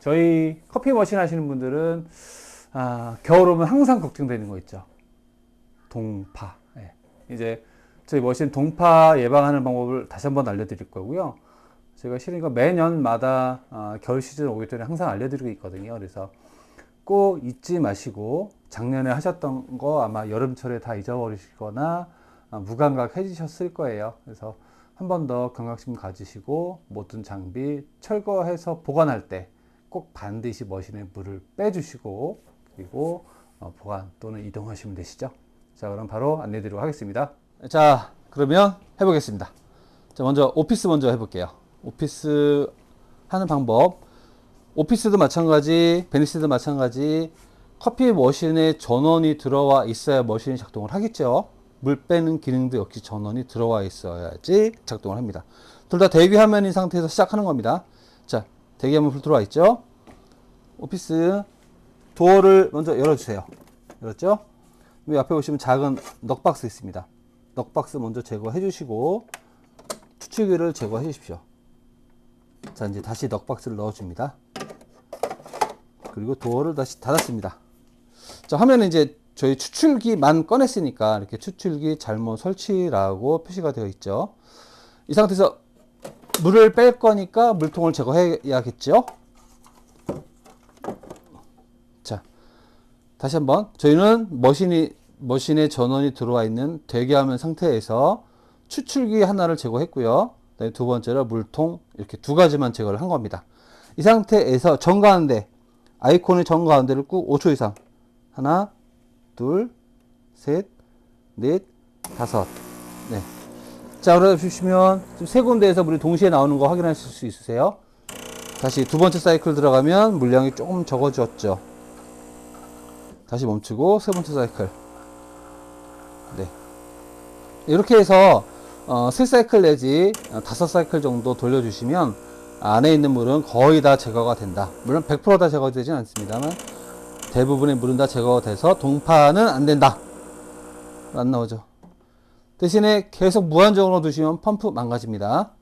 저희 커피 머신 하시는 분들은 아, 겨울 오면 항상 걱정되는 거 있죠. 동파. 예. 이제 저희 머신 동파 예방하는 방법을 다시 한번 알려드릴 거고요. 제가 실은 이거 매년마다 아, 겨울 시즌 오기 전에 항상 알려드리고 있거든요. 그래서 꼭 잊지 마시고 작년에 하셨던 거 아마 여름철에 다 잊어버리시거나 아, 무감각해지셨을 거예요. 그래서 한 번 더 경각심 가지시고 모든 장비 철거해서 보관할 때 꼭 반드시 머신에 물을 빼주시고 그리고 어, 보관 또는 이동하시면 되시죠. 자, 그럼 바로 안내 드리도록 하겠습니다. 자, 그러면 해보겠습니다. 자, 먼저 오피스 먼저 해볼게요. 오피스 하는 방법. 오피스도 마찬가지, 베니스도 마찬가지. 커피 머신에 전원이 들어와 있어야 머신이 작동을 하겠죠. 물 빼는 기능도 역시 전원이 들어와 있어야지 작동을 합니다. 둘 다 대기 화면인 상태에서 시작하는 겁니다. 자, 대기 화면 불 들어와 있죠. 오피스 도어를 먼저 열어주세요. 열었죠? 이 앞에 보시면 작은 넉박스 있습니다. 넉박스 먼저 제거해 주시고 추출기를 제거해 주십시오. 자, 이제 다시 넉박스를 넣어줍니다. 그리고 도어를 다시 닫았습니다. 자, 화면에 이제 저희 추출기만 꺼냈으니까 이렇게 추출기 잘못 설치라고 표시가 되어 있죠. 이 상태에서 물을 뺄 거니까 물통을 제거해야겠죠. 자, 다시 한번 저희는 머신이 머신에 전원이 들어와 있는 대기화면 상태에서 추출기 하나를 제거했고요. 두 번째로 물통 이렇게 두 가지만 제거를 한 겁니다. 이 상태에서 정 가운데 아이콘의 정 가운데를 꾹 5초 이상 하나, 둘, 셋, 넷, 다섯. 네. 자, 그러다 주시면 지금 세 군데에서 물이 동시에 나오는 거 확인하실 수 있으세요? 다시 두 번째 사이클 들어가면 물량이 조금 적어졌죠. 다시 멈추고 세 번째 사이클. 네. 이렇게 해서 어, 세 사이클 내지 어, 다섯 사이클 정도 돌려주시면 안에 있는 물은 거의 다 제거가 된다. 물론 100%다 제거되진 않습니다만 대부분의 물은 다 제거가 돼서 동파는 안 된다. 안 나오죠. 대신에 계속 무한정으로 두시면 펌프 망가집니다.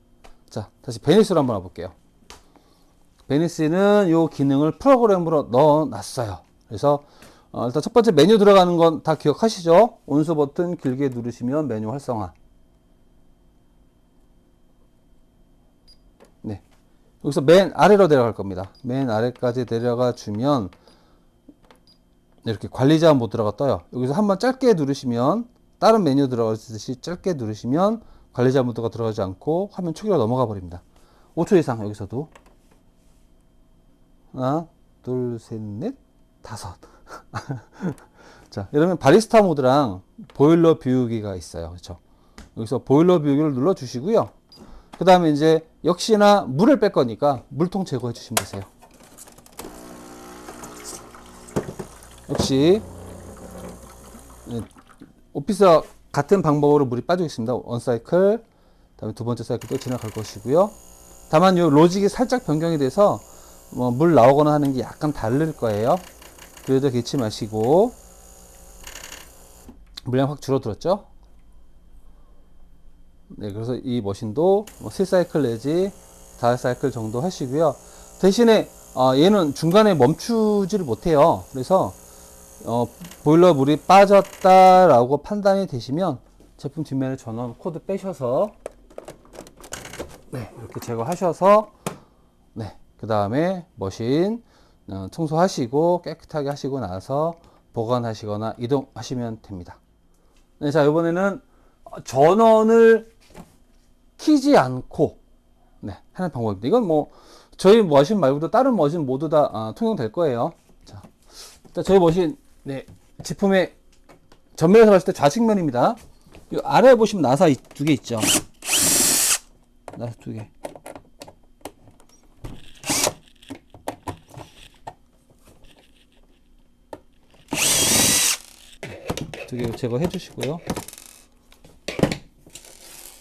자, 다시 베니스로 한번 와볼게요. 베니스는 이 기능을 프로그램으로 넣어 놨어요. 그래서 어, 일단 첫 번째 메뉴 들어가는 건 다 기억하시죠? 온수 버튼 길게 누르시면 메뉴 활성화. 네. 여기서 맨 아래로 내려갈 겁니다. 맨 아래까지 내려가 주면 이렇게 관리자 모드라가 떠요. 여기서 한번 짧게 누르시면 다른 메뉴 들어가듯이 짧게 누르시면 관리자 모드가 들어가지 않고 화면 초기로 넘어가 버립니다. 5초 이상 여기서도 하나, 둘, 셋, 넷, 다섯. 자, 이러면 바리스타 모드랑 보일러 비우기가 있어요. 그렇죠? 여기서 보일러 비우기를 눌러 주시고요. 그 다음에 이제 역시나 물을 뺄 거니까 물통 제거해 주시면 되세요. 역시 네, 오피스와 같은 방법으로 물이 빠지고 있습니다. 원 사이클, 다음에 두 번째 사이클 또 지나갈 것이고요. 다만 이 로직이 살짝 변경이 돼서 뭐 물 나오거나 하는 게 약간 다를 거예요. 그래도 개치 마시고 물량 확 줄어들었죠? 네, 그래서 이 머신도 뭐 3사이클 내지 5사이클 정도 하시고요. 대신에 어, 얘는 중간에 멈추지를 못해요. 그래서 어, 보일러 물이 빠졌다라고 판단이 되시면 제품 뒷면에 전원 코드 빼셔서 네, 이렇게 제거하셔서 네, 그 다음에 머신 어, 청소하시고 깨끗하게 하시고 나서 보관하시거나 이동하시면 됩니다. 네, 자 이번에는 전원을 키지 않고 네, 하는 방법입니다. 이건 뭐 저희 머신 말고도 다른 머신 모두 다 아, 통용될 거예요. 자, 일단 저희 머신 네, 제품의 전면에서 봤을 때 좌측면입니다. 이 아래에 보시면 나사 두 개 있죠. 나사 두 개. 두 개 제거해 주시고요.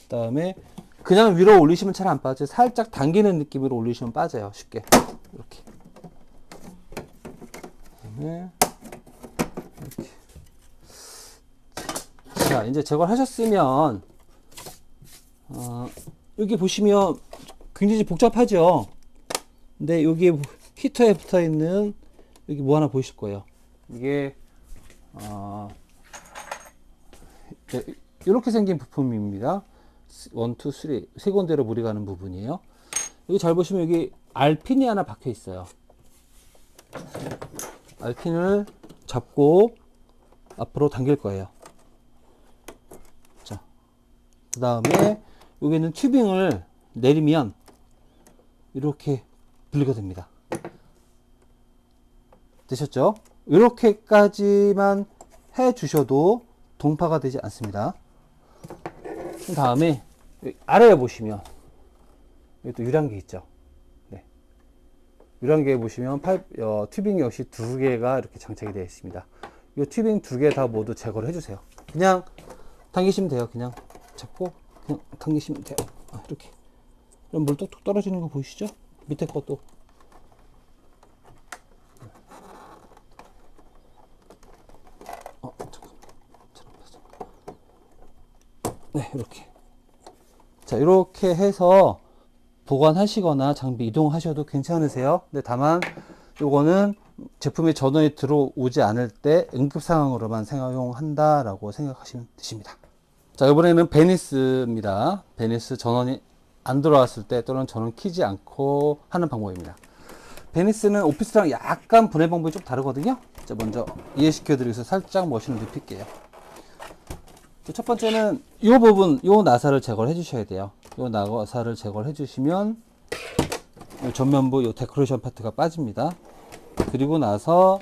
그다음에 그냥 위로 올리시면 잘 안 빠져요. 살짝 당기는 느낌으로 올리시면 빠져요. 쉽게. 이렇게. 그다음에 이렇게. 자, 이제 제거를 하셨으면 어, 여기 보시면 굉장히 복잡하죠. 근데 여기에 보- 히터에 붙어 있는 여기 뭐 하나 보이실 거예요. 이게 어, 네, 이렇게 생긴 부품입니다. 원, 투, 쓰리 세 군데로 물이 가는 부분이에요. 여기 잘 보시면 여기 알핀이 하나 박혀 있어요. 알핀을 잡고 앞으로 당길 거예요. 자, 그 다음에 여기는 튜빙을 내리면 이렇게 분리가 됩니다. 되셨죠? 이렇게까지만 해 주셔도 동파가 되지 않습니다. 그 다음에 아래에 보시면 여기 또 유량계 있죠. 네. 유량계에 보시면 파이프, 어, 튜빙 역시 두 개가 이렇게 장착이 되어 있습니다. 이 튜빙 두 개 다 모두 제거를 해주세요. 그냥 당기시면 돼요. 그냥 잡고 그냥 당기시면 돼요. 아, 이렇게. 그럼 물 뚝뚝 떨어지는 거 보이시죠? 밑에 것도. 어. 네, 이렇게. 자, 이렇게 해서 보관하시거나 장비 이동하셔도 괜찮으세요. 근데 다만 요거는 제품이 전원이 들어오지 않을 때 응급 상황으로만 사용한다 라고 생각하시면 되십니다. 자, 이번에는 베니스입니다. 베니스 전원이 안 들어왔을 때 또는 전원 키지 않고 하는 방법입니다. 베니스는 오피스랑 약간 분해 방법이 좀 다르거든요. 자, 먼저 이해시켜 드리기 위해서 살짝 머신을 눕힐게요. 자, 첫 번째는 이 부분, 이 나사를 제거를 해주셔야 돼요. 이 나사를 제거를 해주시면 이 전면부 이 데코레이션 파트가 빠집니다. 그리고 나서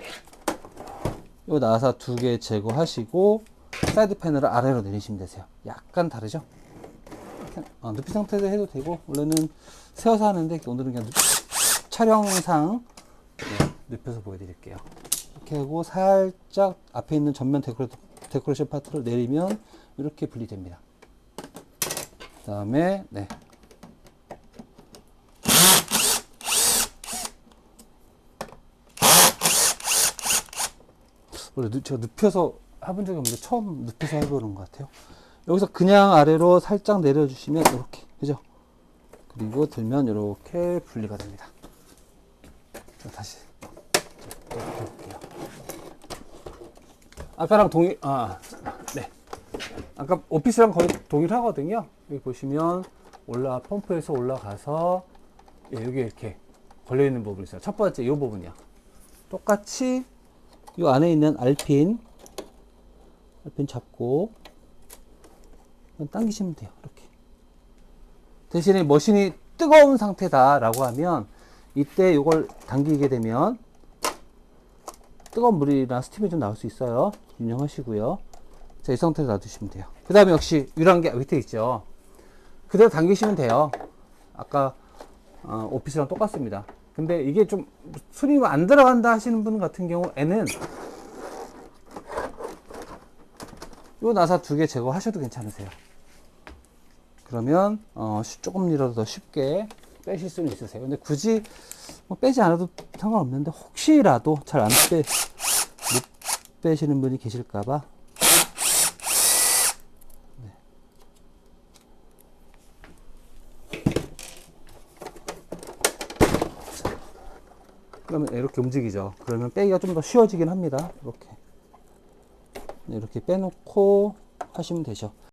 이 나사 두 개 제거하시고 사이드 패널을 아래로 내리시면 되세요. 약간 다르죠? 어, 눕힌 상태에서 해도 되고 원래는 세워서 하는데 오늘은 그냥 눕, 촬영상 네, 눕혀서 보여드릴게요. 이렇게 하고 살짝 앞에 있는 전면 데코레, 데코레이션 파트를 내리면 이렇게 분리됩니다. 그 다음에 네. 원래 눕- 제가 눕혀서 해본 적이 없는데 처음 눕혀서 해보는 것 같아요. 여기서 그냥 아래로 살짝 내려주시면 이렇게 그죠? 그리고 들면 이렇게 분리가 됩니다. 자, 다시 이렇게 해볼게요. 아까랑 동일 아 네. 아까 오피스랑 거의 동일하거든요. 여기 보시면 올라 펌프에서 올라가서 예, 여기 이렇게 걸려 있는 부분이 있어요. 첫 번째 이 부분이요. 똑같이 이 안에 있는 알핀 알핀 잡고 당기시면 돼요. 이렇게. 대신에 머신이 뜨거운 상태다라고 하면 이때 이걸 당기게 되면 뜨거운 물이나 스팀이 좀 나올 수 있어요. 유념하시고요. 자, 이 상태로 놔두시면 돼요. 그 다음에 역시 유랑계 밑에 있죠. 그대로 당기시면 돼요. 아까 어, 오피스랑 똑같습니다. 근데 이게 좀 순위 안 들어간다 하시는 분 같은 경우에는 요 나사 두 개 제거하셔도 괜찮으세요. 그러면 어, 쉬- 조금이라도 더 쉽게 빼실 수는 있으세요. 근데 굳이 뭐 빼지 않아도 상관없는데 혹시라도 잘 안 빼, 못 빼시는 분이 계실까봐 네. 그러면 이렇게 움직이죠. 그러면 빼기가 좀 더 쉬워지긴 합니다. 이렇게 네, 이렇게 빼놓고 하시면 되죠.